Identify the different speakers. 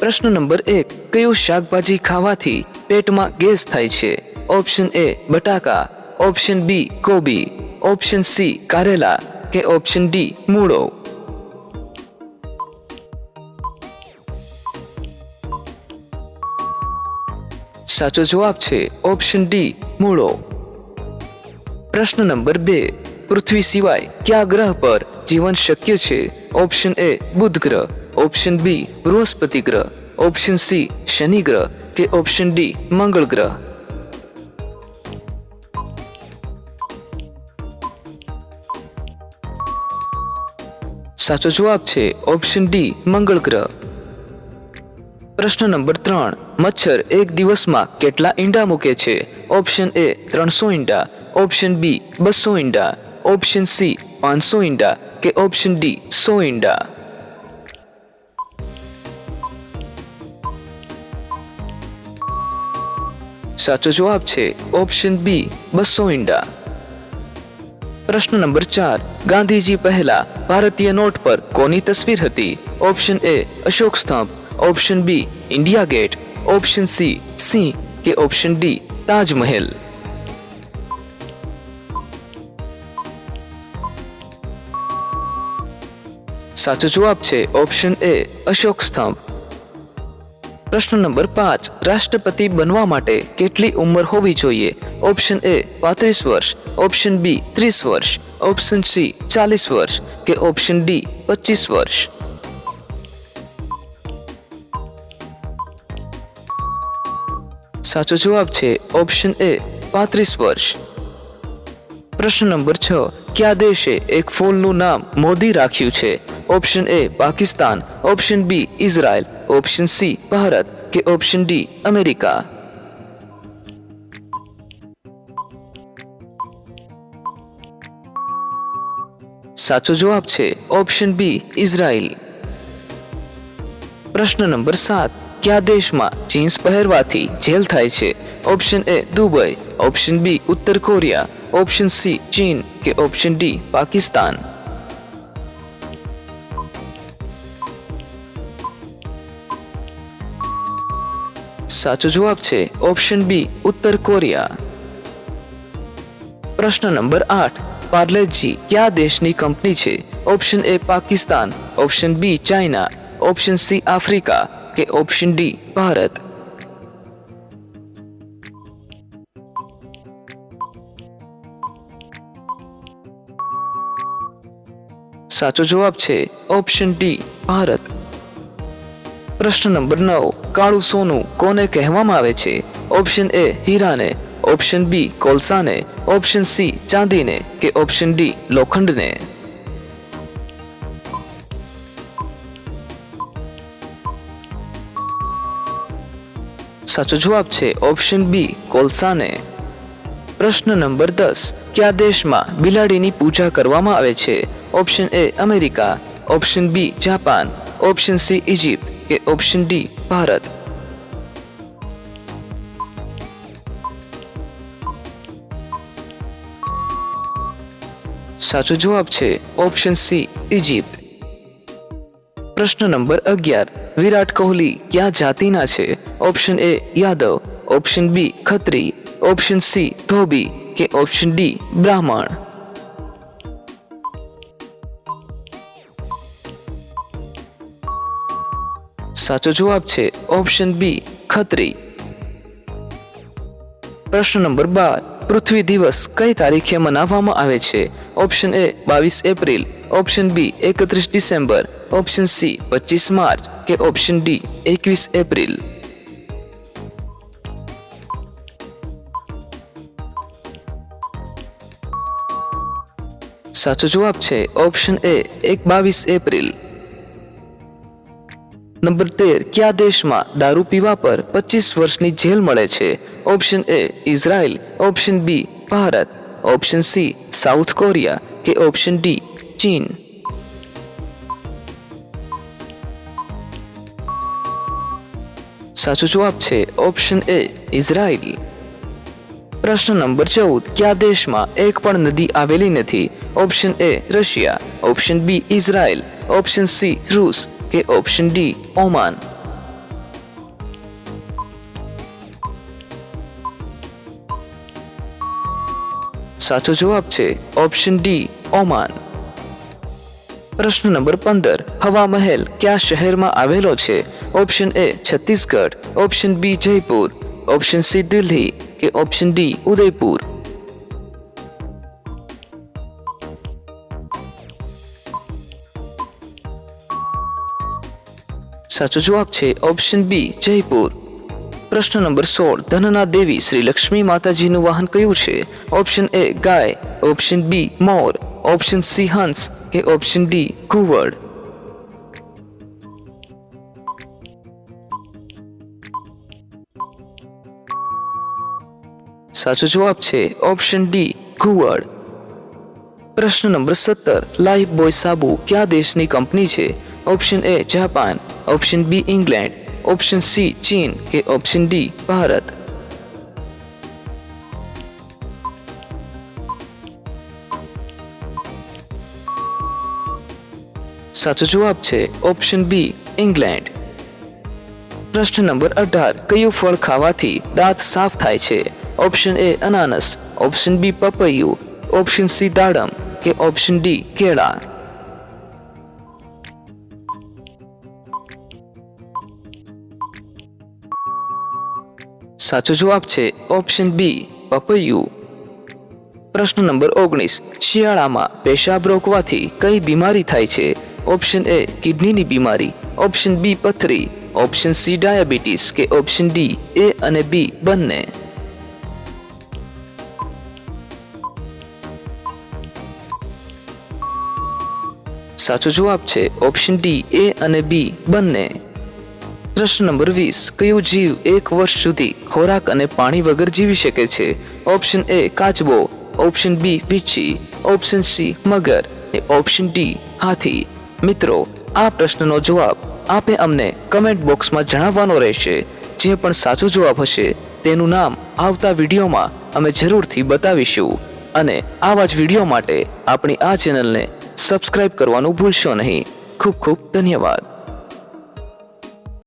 Speaker 1: પ્રશ્ન નંબર એક, કયું શાકભાજી ખાવાથી પેટમાં ગેસ થાય છે? ઓપ્શન એ બટાકા. ઓપ્શન બી કોબી. ઓપ્શન સી કારેલા કે ઓપ્શન ડી મૂળો. સાચો જવાબ છે ઓપ્શન ડી મૂળો. પ્રશ્ન નંબર બે, પૃથ્વી સિવાય કયા ગ્રહ પર જીવન શક્ય છે? ઓપ્શન એ બુધ ગ્રહ. ઓપ્શન બી બૃહસ્પતિ ગ્રહ ઓપ્શન સી શનિ ગ્રહ કે ઓપ્શન ડી મંગળ ગ્રહ સાચો જવાબ છે ઓપ્શન ડી મંગળ ગ્રહ પ્રશ્ન નંબર ત્રણ, મચ્છર એક દિવસમાં કેટલા ઈંડા મૂકે છે? ઓપ્શન એ ત્રણસો ઈંડા. ઓપ્શન બી બસો ઈંડા. ઓપ્શન સી પાંચસો ઈંડા. કે ઓપ્શન ડી સો ઈંડા. સાચો જવાબ છે ઓપ્શન બી બસો ઈંડા પ્રશ્ન નંબર ચાર ગાંધીજી પહેલા ભારતીય નોટ પર કોની તસવીર હતી option A Ashok Stambh option B India Gate option C સિંહ કે ઓપ્શન ડી તાજમહેલ સાચો જવાબ છે ઓપ્શન એ અશોક સ્તંભ પ્રશ્ન નંબર પાંચ, રાષ્ટ્રપતિ બનવા માટે કેટલી ઉંમર હોવી જોઈએ? ઓપ્શન એ પાંત્રીસ વર્ષ, ઓપ્શન બી ત્રીસ વર્ષ, ઓપ્શન સી ચાલીસ વર્ષ કે ઓપ્શન ડી પચીસ વર્ષ. સાચો જવાબ છે ઓપ્શન એ પાંત્રીસ વર્ષ. પ્રશ્ન નંબર છ, કયા દેશે એક ફૂલનું નામ મોદી રાખ્યું છે? Option A Pakistan, option B Israel option C, Bharat કે ઓપ્શન ડી, અમેરિકા? સાચો જવાબ છે ઓપ્શન બી, ઇઝરાયલ. પ્રશ્ન નંબર સાત, કયા દેશમાં જીન્સ પહેરવાથી જેલ થાય છે? Option A, Dubai. Option B, ઉત્તર કોરિયા. ઓપ્શન સી, ચીન કે ઓપ્શન ડી, પાકિસ્તાન. સાચો જવાબ છે ઓપ્શન બી, ઉત્તર કોરિયા. પ્રશ્ન નંબર આઠ, પાર્લેજી કયા દેશની કંપની છે? Option A Pakistan, option B China, option C Africa કે ઓપ્શન ડી ભારત. સાચો જવાબ છે ઓપ્શન ડી ભારત. પ્રશ્ન નંબર નવ કાળું સોનું કોને કહેવામાં આવે છે? ઓપ્શન એ હીરાને. ઓપ્શન બી કોલસાને. ઓપ્શન સી ચાંદીને કે ઓપ્શન ડી લોખંડને? સાચો જવાબ છે ઓપ્શન બી કોલસાને. પ્રશ્ન નંબર દસ, કયા દેશમાં બિલાડીની પૂજા કરવામાં આવે છે? Option A America. Option B Japan. Option C Egypt કે ઓપ્શન ડી ભારત. સાચો જવાબ છે ઓપ્શન સી ઇજિપ્ત પ્રશ્ન નંબર અગિયાર. વિરાટ કોહલી કયા જાતિના છે? Option A Yadav. Option B Khatri. Option C Dhobi. કે ઓપ્શન ડી બ્રાહ્મણ. સાચો જવાબ છે ઓપ્શન બી ખત્રી. પ્રશ્ન નંબર બાર, પૃથ્વી દિવસ કઈ તારીખે મનાવવામાં આવે છે? ઓપ્શન એ બાવીસ એપ્રિલ, ઓપ્શન બી એકત્રીસ ડિસેમ્બર, ઓપ્શન સી પચીસ માર્ચ કે ઓપ્શન ડી એકવીસ એપ્રિલ. સાચો જવાબ છે ઓપ્શન એ એક બાવીસ એપ્રિલ. નંબર તેર કયા દેશમાં દારૂ પીવા પર પચીસ વર્ષની જેલ મળે છે option A Israel option B Bharat option C south Korea કે ઓપ્શન ડી ચીન સાચો જવાબ છે ઓપ્શન એ ઇઝરાયલ પ્રશ્ન નંબર ચૌદ કયા દેશમાં એક પણ નદી આવેલી નથી option A Russia option B Israel option C રૂસ કે ઓપ્શન ડી ઓમાન સાચો જવાબ છે ઓપ્શન ડી ઓમાન પ્રશ્ન નંબર પંદર હવા મહેલ કયા શહેરમાં આવેલો છે? Option A Chhattisgarh. Option B Jaipur. Option C Delhi. કે ઓપ્શન ડી ઉદયપુર. સાચો જવાબ છે ઓપ્શન બી, જયપુર. પ્રશ્ન નંબર સોળ, ધનના દેવી શ્રી લક્ષ્મી માતાજીનું વાહન કયું છે? ઓપ્શન એ, ગાય. ઓપ્શન બી, મોર. ઓપ્શન સી, હંસ. કે ઓપ્શન ડી, ઘુવડ. સાચો જવાબ છે ઓપ્શન ડી, ઘુવડ. પ્રશ્ન નંબર સત્તર, લાઈફ બોય સાબુ કયા દેશની કંપની છે? Option A, Japan. Option B England option C ચીન કે ઓપ્શન ડી ભારત સાચો જવાબ છે ઓપ્શન બી ઇંગ્લેન્ડ પ્રશ્ન નંબર અઢાર કયું ફળ ખાવાથી દાંત સાફ થાય છે ઓપ્શન એ અનાનસ ઓપ્શન બી પપૈયું ઓપ્શન સી દાડમ કે ઓપ્શન ડી કેળા સાચો જવાબ છે ઓપ્શન બી, પપૈયું. પ્રશ્ન નંબર ઓગણીસ, શિયાળામાં પેશાબ રોકવાથી કઈ બીમારી થાય છે? ઓપ્શન એ, કિડનીની બીમારી. ઓપ્શન બી, પથરી. ઓપ્શન સી, ડાયાબિટીસ કે ઓપ્શન ડી, એ અને બી, બંને. સાચો જવાબ છે ઓપ્શન ડી, એ અને બી, બંને. પ્રશ્ન નંબર વીસ, કયું જીવ એક વર્ષ સુધી ખોરાક અને પાણી વગર જીવી શકે છે? ઓપ્શન એ કાચબો, ઓપ્શન બી પીછી ઓપ્શન સી મગર અને ઓપ્શન ડી હાથી. મિત્રો, આ પ્રશ્નનો જવાબ આપે અમને કમેન્ટ બોક્સમાં જણાવવાનો રહેશે. જે પણ સાચો જવાબ હશે તેનું નામ આવતા વિડીયોમાં અમે જરૂરથી બતાવીશું. અને આવા જ વીડિયો માટે આપણી આ ચેનલને સબસ્ક્રાઇબ કરવાનું ભૂલશો નહીં. ખૂબ ખૂબ ધન્યવાદ.